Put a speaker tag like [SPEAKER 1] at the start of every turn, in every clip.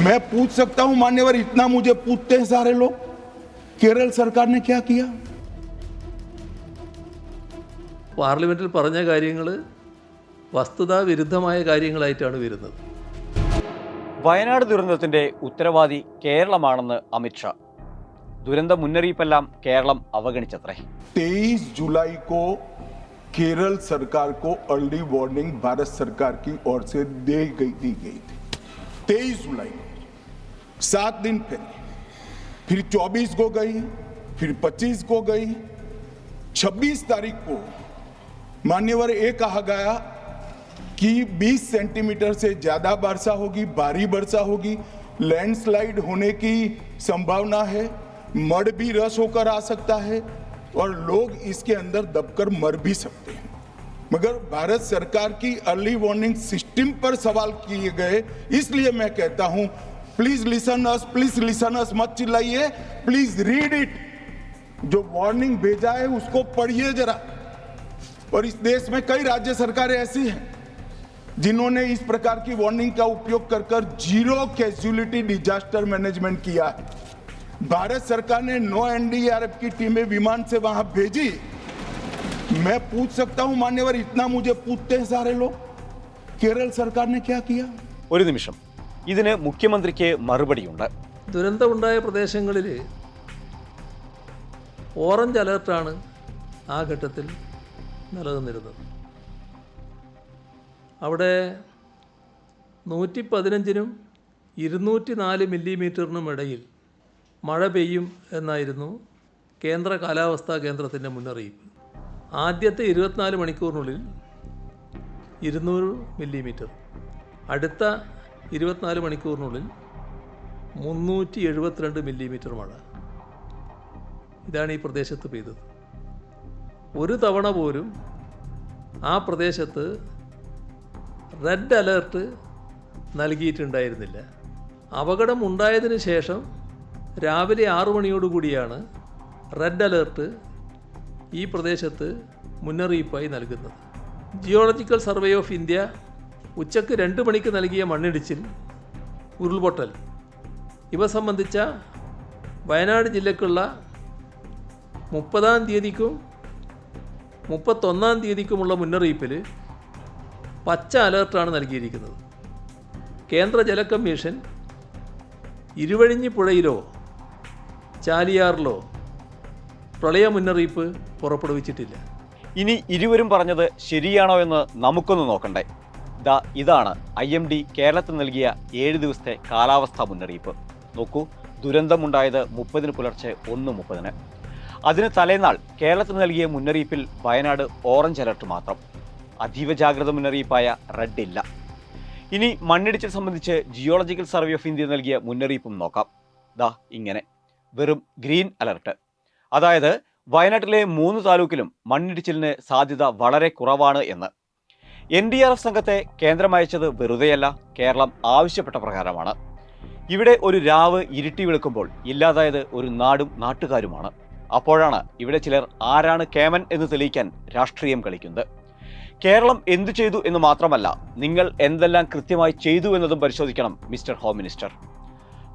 [SPEAKER 1] मैं पूछ सकता हूं मान्यवर इतना मुझे पूछते हैं सारे लोग केरल सरकार ने क्या किया
[SPEAKER 2] പാർലമെൻറ്റിൽ പറഞ്ഞ കാര്യങ്ങൾ വസ്തുതാ വിരുദ്ധമായ കാര്യങ്ങളായിട്ടാണ് വരുന്നത്
[SPEAKER 3] വയനാട് ദുരന്തത്തിന്റെ ഉത്തരവാദി കേരളമാണെന്ന് അമിത്ഷാ ദുരന്ത മുന്നറിയിപ്പെല്ലാം കേരളം അവഗണിച്ചത്രേ
[SPEAKER 1] 23 जुलाई को केरल सरकार को अर्ली वार्निंग भारत सरकार की ओर से दे गई दी गई थी 23 जुलाई को सात दिन पहले फिर 24 को गई, फिर 25 को गई। 26 तारीख को मान्यवर ये कहा गया कि 20 सेंटीमीटर से ज़्यादा वर्षा होगी, भारी वर्षा होगी। लैंडस्लाइड होने की संभावना है, मड भी रस होकर आ सकता है और लोग इसके अंदर दबकर मर भी सकते हैं। मगर भारत सरकार की अर्ली वार्निंग सिस्टम पर सवाल किए गए, इसलिए मैं कहता हूँ please listen us please listen us मत चिल्लाइए प्लीज रीड इट जो वार्निंग भेजा है उसको पढ़िए जरा और इस देश में कई राज्य सरकारें ऐसी हैं जिन्होंने इस प्रकार की वार्निंग का उपयोग कर कर जीरो कैजुअलिटी डिजास्टर मैनेजमेंट किया है भारत सरकार ने नौ एनडीआरएफ की टीमें विमान से वहां भेजी मैं पूछ सकता हूं मान्यवर इतना मुझे पूछते हैं सारे लोग केरल सरकार ने क्या किया
[SPEAKER 3] ഒരു നിമിഷം ഇതിന് മുഖ്യമന്ത്രിക്ക് മറുപടിയുണ്ട്.
[SPEAKER 2] ദുരന്തമുണ്ടായ പ്രദേശങ്ങളിൽ ഓറഞ്ച് അലേർട്ടാണ് ആ ഘട്ടത്തിൽ നിലനിന്നിരുന്നത്. അവിടെ നൂറ്റി പതിനഞ്ചിനും ഇരുന്നൂറ്റി നാല് മില്ലിമീറ്ററിനും ഇടയിൽ മഴ പെയ്യും എന്നായിരുന്നു കേന്ദ്ര കാലാവസ്ഥാ കേന്ദ്രത്തിന്റെ മുന്നറിയിപ്പ്. ആദ്യത്തെ ഇരുപത്തിനാല് മണിക്കൂറിനുള്ളിൽ ഇരുന്നൂറ് മില്ലിമീറ്റർ അടുത്ത ഇരുപത്തിനാല് മണിക്കൂറിനുള്ളിൽ മുന്നൂറ്റി എഴുപത്തിരണ്ട് മില്ലിമീറ്റർ മഴ ഇതാണ് ഈ പ്രദേശത്ത് പെയ്തത്. ഒരു തവണ പോലും ആ പ്രദേശത്ത് റെഡ് അലേർട്ട് നൽകിയിട്ടുണ്ടായിരുന്നില്ല. അപകടം ഉണ്ടായതിന് ശേഷം രാവിലെ ആറു മണിയോടുകൂടിയാണ് റെഡ് അലേർട്ട് ഈ പ്രദേശത്ത് മുന്നറിയിപ്പായി നൽകുന്നത്. ജിയോളജിക്കൽ സർവേ ഓഫ് ഇന്ത്യ ഉച്ചയ്ക്ക് രണ്ട് മണിക്ക് നൽകിയ മണ്ണിടിച്ചിൽ ഉരുൾപൊട്ടൽ. ഇവ സംബന്ധിച്ച വയനാട് ജില്ലക്കുള്ള മുപ്പതാം തീയതിക്കും മുപ്പത്തൊന്നാം തീയതിക്കുമുള്ള മുന്നറിയിപ്പിൽ പച്ച അലേർട്ടാണ് നൽകിയിരിക്കുന്നത്. കേന്ദ്ര ജല കമ്മീഷൻ ഇരുവഴിഞ്ഞി പുഴയിലോ ചാലിയാറിലോ പ്രളയ മുന്നറിയിപ്പ് പുറപ്പെടുവിച്ചിട്ടില്ല.
[SPEAKER 3] ഇനി ഇരുവരും പറഞ്ഞത് ശരിയാണോ എന്ന് നമുക്കൊന്ന് നോക്കണ്ടേ. ദാ ഇതാണ് ഐ എം ഡി കേരളത്തിൽ നൽകിയ ഏഴ് ദിവസത്തെ കാലാവസ്ഥാ മുന്നറിയിപ്പ്. നോക്കൂ ദുരന്തമുണ്ടായത് മുപ്പതിന് പുലർച്ചെ ഒന്ന് മുപ്പതിന്. അതിന് തലേനാൾ കേരളത്തിൽ നൽകിയ മുന്നറിയിപ്പിൽ വയനാട് ഓറഞ്ച് അലർട്ട് മാത്രം. അതീവ ജാഗ്രത മുന്നറിയിപ്പായ റെഡ് ഇല്ല. ഇനി മണ്ണിടിച്ചിൽ സംബന്ധിച്ച് ജിയോളജിക്കൽ സർവേ ഓഫ് ഇന്ത്യ നൽകിയ മുന്നറിയിപ്പും നോക്കാം. ദാ ഇങ്ങനെ വെറും ഗ്രീൻ അലർട്ട്. അതായത് വയനാട്ടിലെ മൂന്ന് താലൂക്കിലും മണ്ണിടിച്ചിലിന് സാധ്യത വളരെ കുറവാണ് എന്ന്. എൻ ഡി ആർ എഫ് സംഘത്തെ കേന്ദ്രം അയച്ചത് വെറുതെയല്ല കേരളം ആവശ്യപ്പെട്ട പ്രകാരമാണ്. ഇവിടെ ഒരു രാവ് ഇരുട്ടി വിളിക്കുമ്പോൾ ഇല്ലാതായത് ഒരു നാടും നാട്ടുകാരുമാണ്. അപ്പോഴാണ് ഇവിടെ ചിലർ ആരാണ് കേമൻ എന്ന് തെളിയിക്കാൻ രാഷ്ട്രീയം കളിക്കുന്നത്. കേരളം എന്തു ചെയ്തു എന്ന് മാത്രമല്ല നിങ്ങൾ എന്തെല്ലാം കൃത്യമായി ചെയ്തു എന്നതും പരിശോധിക്കണം മിസ്റ്റർ ഹോം മിനിസ്റ്റർ.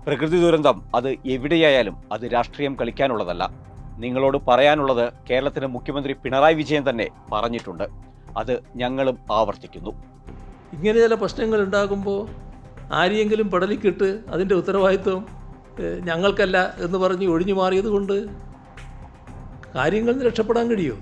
[SPEAKER 3] പ്രകൃതി ദുരന്തം അത് എവിടെയായാലും അത് രാഷ്ട്രീയം കളിക്കാനുള്ളതല്ല. നിങ്ങളോട് പറയാനുള്ളത് കേരളത്തിന് മുഖ്യമന്ത്രി പിണറായി വിജയൻ തന്നെ പറഞ്ഞിട്ടുണ്ട്. അത് ഞങ്ങളും ആവർത്തിക്കുന്നു.
[SPEAKER 2] ഇങ്ങനെ ചില പ്രശ്നങ്ങൾ ഉണ്ടാകുമ്പോൾ ആരെയെങ്കിലും പടലിക്കിട്ട് അതിന്റെ ഉത്തരവാദിത്വം ഞങ്ങൾക്കല്ല എന്ന് പറഞ്ഞ് ഒഴിഞ്ഞു മാറിയത് കൊണ്ട് കാര്യങ്ങളിൽ നിന്ന് രക്ഷപ്പെടാൻ കഴിയുമോ